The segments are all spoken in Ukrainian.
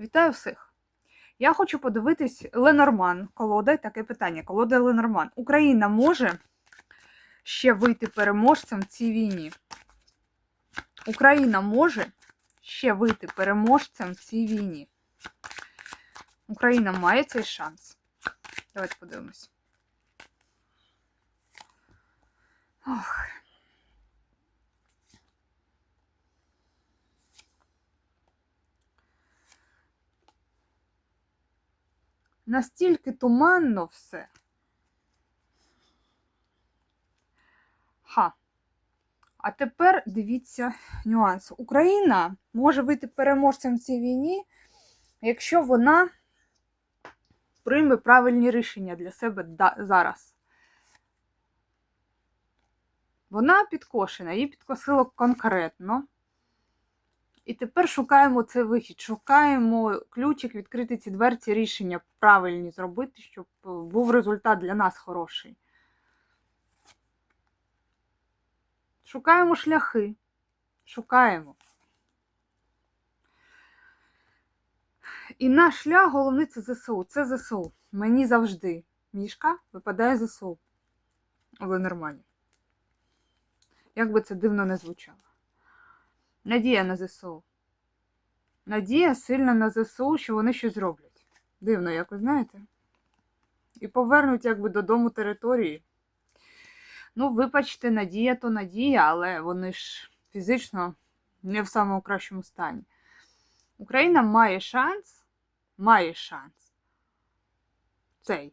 Вітаю всіх! Я хочу подивитись Ленорман. Колода таке питання. Колода Ленорман. Україна може ще вийти переможцем в цій війні? Україна може ще вийти переможцем в цій війні. Україна має цей шанс. Давайте подивимось. Ох. Настільки туманно все. Ха. А тепер дивіться нюанс. Україна може вийти переможцем в цій війні, якщо вона прийме правильні рішення для себе зараз. Вона підкошена, її підкосило конкретно. І тепер шукаємо цей вихід, шукаємо ключик відкрити ці дверці, рішення правильні зробити, щоб е, був результат для нас хороший. Шукаємо шляхи. Шукаємо. І наш шлях головний це ЗСУ. Це ЗСУ. Мені завжди мішка випадає ЗСУ. Але нормально. Як би це дивно не звучало. Надія на ЗСУ. Надія сильна на ЗСУ, що вони щось зроблять. Дивно, як ви знаєте. І повернуть якби додому території. Ну, вибачте, надія то надія, але вони ж фізично не в самому кращому стані. Україна має шанс, має шанс. Цей.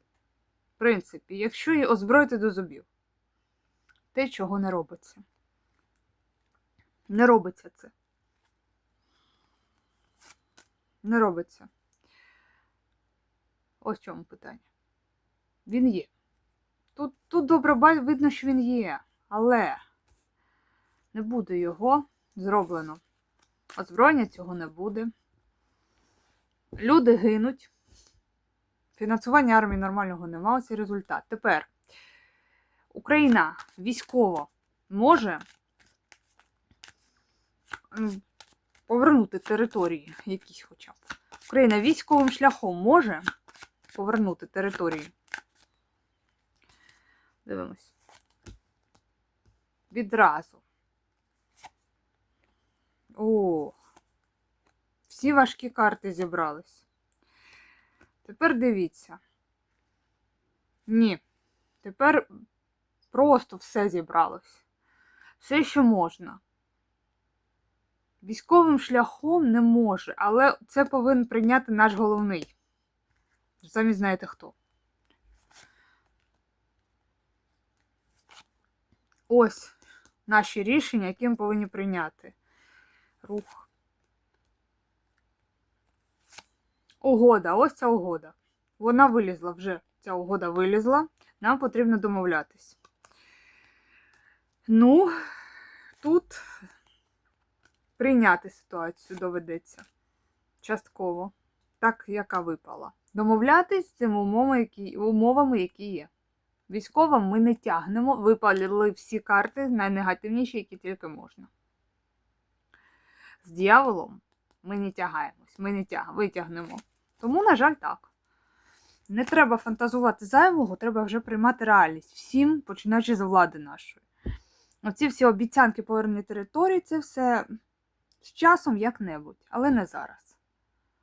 В принципі, якщо її озброїти до зубів. Те, чого не робиться. Не робиться це. Не робиться. Ось в чому питання. Він є. Тут, тут добре видно, що він є, але не буде його зроблено. Озброєння цього не буде. Люди гинуть. Фінансування армії нормального немає. Ось результат. Тепер Україна військово може повернути території якісь хоча б. Україна військовим шляхом може повернути території. Дивимось. Відразу. О, всі важкі карти зібрались. Тепер дивіться. Ні. Тепер просто все зібралось. Все, що можна. Військовим шляхом не може, але це повинен прийняти наш головний. Самі знаєте хто. Ось наші рішення, які ми повинні прийняти. Рух. Угода, ось ця угода. Вона вилізла вже. Ця угода вилізла. Нам потрібно домовлятись. Ну, тут прийняти ситуацію доведеться. Частково. Так, яка випала. Домовлятись з цими умовами, які, умовами, які є. Військовим ми не тягнемо, випалили всі карти найнегативніші, які тільки можна. З дьяволом ми не тягаємось, ми не тяг... витягнемо. Тому, на жаль, так. Не треба фантазувати зайвого, треба вже приймати реальність всім, починаючи з влади нашої. Оці всі обіцянки повернення території, це все з часом як-небудь, але не зараз.